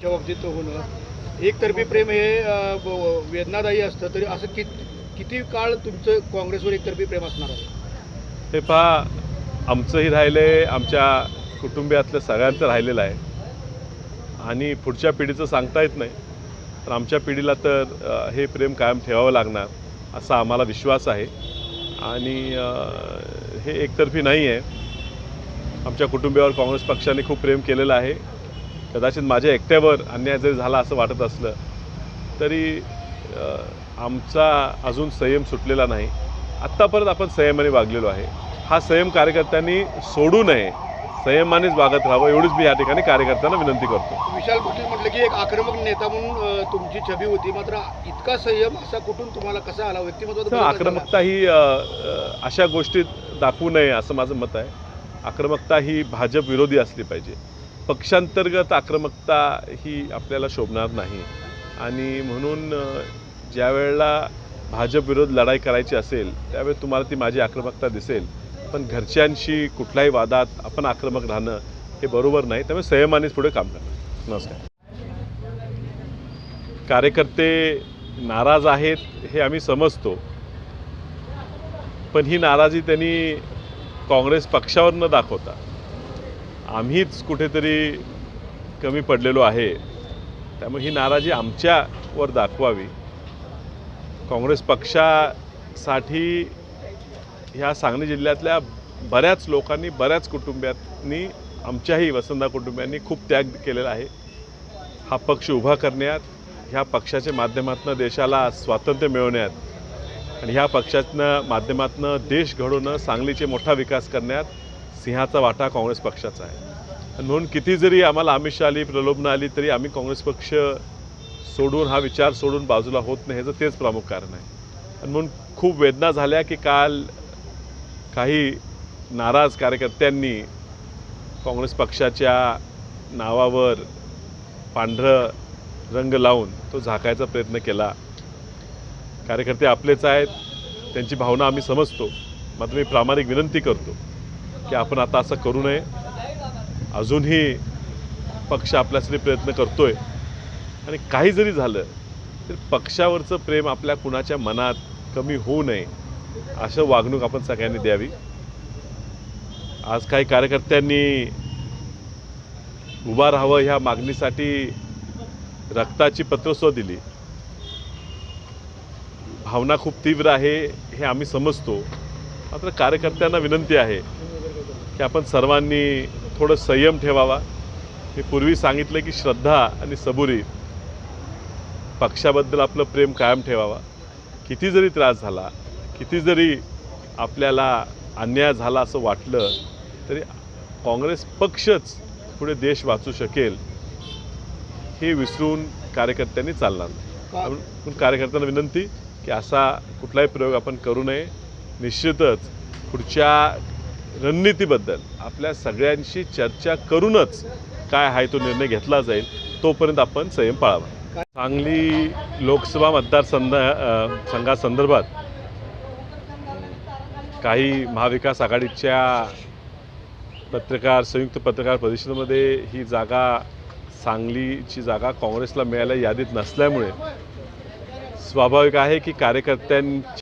च्या बाबतीत होणं. एकतर्फी प्रेम हे वेदनादायी असतं तरी असं कित किती काळ तुमचं काँग्रेसवर एकतर्फी प्रेम असणार आहे? हे पहा आमचंही राहिलं आहे आमच्या कुटुंबियातलं सगळ्यांचं राहिलेलं आहे. आणि पुढच्या पिढीचं सांगता येत नाही. पण आमच्या पिढीला तर हे प्रेम कायम ठेवावं लागणार असा आम्हाला विश्वास आहे. आणि हे एकतर्फी नाही आहे आमच्या कुटुंबियावर काँग्रेस पक्षाने खूप प्रेम केलेलं आहे. कदाचित माझ्या एकट्यावर अन्याय जरी झाला असं वाटत असलं तरी आमचा अजून संयम सुटलेला नाही. आत्तापर्यंत आपण संयमाने वागलेलो आहे. हा संयम कार्यकर्त्यांनी सोडू नये. संयमानेच वागत राहावं एवढीच मी या ठिकाणी कार्यकर्त्यांना विनंती करतो. विशाल पाटील म्हटलं की एक आक्रमक नेता म्हणून तुमची छबी होती. मात्र इतका संयम असा कुठून तुम्हाला कसा आला? कसा आक्रमकता ही अशा गोष्टीत दाखवू नये असं माझं मत आहे. आक्रमकता ही भाजप विरोधी असली पाहिजे. पक्षांतर्गत आक्रमकता ही आपल्याला शोभणार नाही. आणि म्हणून ज्या वेळेला भाजप विरोध लढाई करायची असेल त्यावेळी तुम्हाला ती माझी आक्रमकता दिसेल. पण घरच्यांशी कुठल्याही वादात आपण आक्रमक राहणं हे बरोबर नाही. त्यामुळे संयमानेच पुढे काम करणार नमस्कार. कार्यकर्ते नाराज आहेत हे आम्ही समजतो. पण ही नाराजी त्यांनी काँग्रेस पक्षावर न दाखवता. आम्हीच कुठेतरी कमी पडलेलो आहे. त्यामुळे ही नाराजी आमच्यावर दाखवावी. काँग्रेस पक्षासाठी ह्या सांगली जिल्ह्यातल्या बऱ्याच लोकांनी बऱ्याच कुटुंबियांनी आमच्याही वसंता कुटुंबियांनी खूप त्याग केलेला आहे. हा पक्ष उभा करण्यात ह्या पक्षाच्या माध्यमातून देशाला स्वातंत्र्य मिळवण्यात आणि ह्या पक्षातनं माध्यमातून देश घडवणं सांगलीचे मोठा विकास करण्यात सिंहाचा वाटा काँग्रेस पक्षाचा आहे. आणि म्हणून किती जरी आम्हाला आमिष आली प्रलोभनं आली तरी आम्ही काँग्रेस पक्ष सोडून हा विचार सोडून बाजूला होत नाही ह्याचं तेच प्रमुख कारण आहे. आणि म्हणून खूप वेदना झाल्या की काल काही नाराज कार्यकर्त्यांनी काँग्रेस पक्षाच्या नावावर पांढरं रंग लावून तो झाकायचा प्रयत्न केला. कार्यकर्ते आपलेच आहेत त्यांची भावना आम्ही समजतो. मात्र मी प्रामाणिक विनंती करतो. की आपण आता असं करू नये. अजूनही पक्ष आपल्यासाठी प्रयत्न करतोय. आणि काही जरी झालं तर पक्षावरचं प्रेम आपल्या कुणाच्या मनात कमी होऊ नये असं वागणूक आपण सगळ्यांनी द्यावी. आज काही कार्यकर्त्यांनी उभा राहावं ह्या मागणीसाठी रक्ताची पत्रस्व दिली. भावना खूप तीव्र आहे हे आम्ही समजतो. मात्र कार्यकर्त्यांना विनंती आहे की आपण सर्वांनी थोडं संयम ठेवावा. मी पूर्वी सांगितलं की श्रद्धा आणि सबुरी पक्षाबद्दल आपलं प्रेम कायम ठेवावा. किती जरी त्रास झाला किती जरी आपल्याला अन्याय झाला असं वाटलं तरी काँग्रेस पक्षच पुढे देश वाचू शकेल हे विसरून कार्यकर्त्यांनी चालणार नाही. म्हणून कार्यकर्त्यांना विनंती की असा कुठलाही प्रयोग आपण करू नये. निश्चितच पुढच्या रणनीतीबद्दल आपल्या सगळ्यांशी चर्चा करूनच काय आहे तो निर्णय घेतला जाईल तोपर्यंत आपण संयम पाळावा. सांगली लोकसभा मतदारसंघ संघासंदर्भात काही महाविकास आघाडीच्या पत्रकार संयुक्त पत्रकार परिषदेमध्ये ही जागा सांगलीची जागा काँग्रेसला मिळायला यादीत नसल्यामुळे स्वाभाविक आहे की कार्यकर्त्यांची